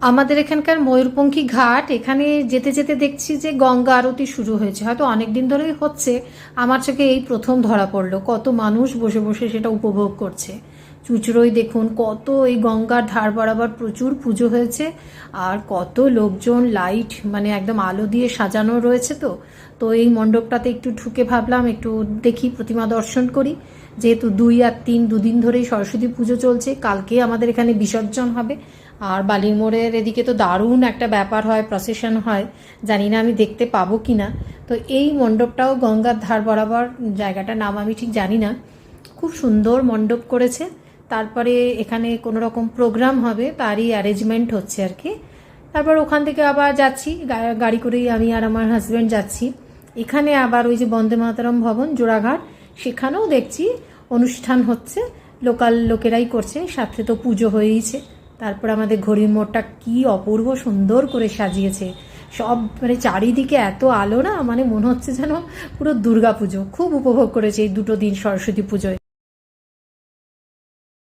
আমাদের এখানকার ময়ূরপঙ্খী ঘাট, এখানে যেতে যেতে দেখছি যে গঙ্গা আরতি শুরু হয়েছে। হয়তো অনেক দিন ধরেই হচ্ছে। আমার চোখে এই প্রথম ধরা পড়ল। কত মানুষ বসে বসে সেটা উপভোগ করছে। চুচড়োই দেখুন, কত এই গঙ্গার ধার বরাবর প্রচুর পুজো হয়েছে। আর কত লোকজন লাইট মানে একদম আলো দিয়ে সাজানো রয়েছে তো। তো এই মণ্ডপটাতে একটু ঢুকে ভাবলাম, একটু দেখি প্রতিমা দর্শন করি। যেহেতু দুই আর তিন দুদিন ধরেই সরস্বতী পুজো চলছে, কালকে আমাদের এখানে বিসর্জন হবে। আর বালির মোড়ের এদিকে তো দারুণ একটা ব্যাপার হয় প্রসেশন হয়। জানি না আমি দেখতে পাবো কি না তো এই মণ্ডপটাও গঙ্গার ধার বরাবর জায়গাটার নাম আমি ঠিক জানি না। খুব সুন্দর মণ্ডপ করেছে। তারপরে এখানে কোনো রকম প্রোগ্রাম হবে, তারই অ্যারেঞ্জমেন্ট হচ্ছে আর কি। তারপর ওখান থেকে আবার যাচ্ছি গাড়ি করেই আমি আর আমার হাজব্যান্ড যাচ্ছি। এখানে আবার ওই যে বন্দে মাতরম ভবন, জোড়াঘাট, সেখানেও দেখছি অনুষ্ঠান হচ্ছে। লোকাল লোকেরাই করছে, সাথে তো পুজো হয়েইছে। তারপর আমাদের ঘড়ির মোড়টা কি অপূর্ব সুন্দর করে সাজিয়েছে। সব মানে চারিদিকে এত আলো না মানে মনে হচ্ছে যেন পুরো দুর্গাপুজো। খুব উপভোগ করেছে এই দুটো দিন সরস্বতী পুজোয়।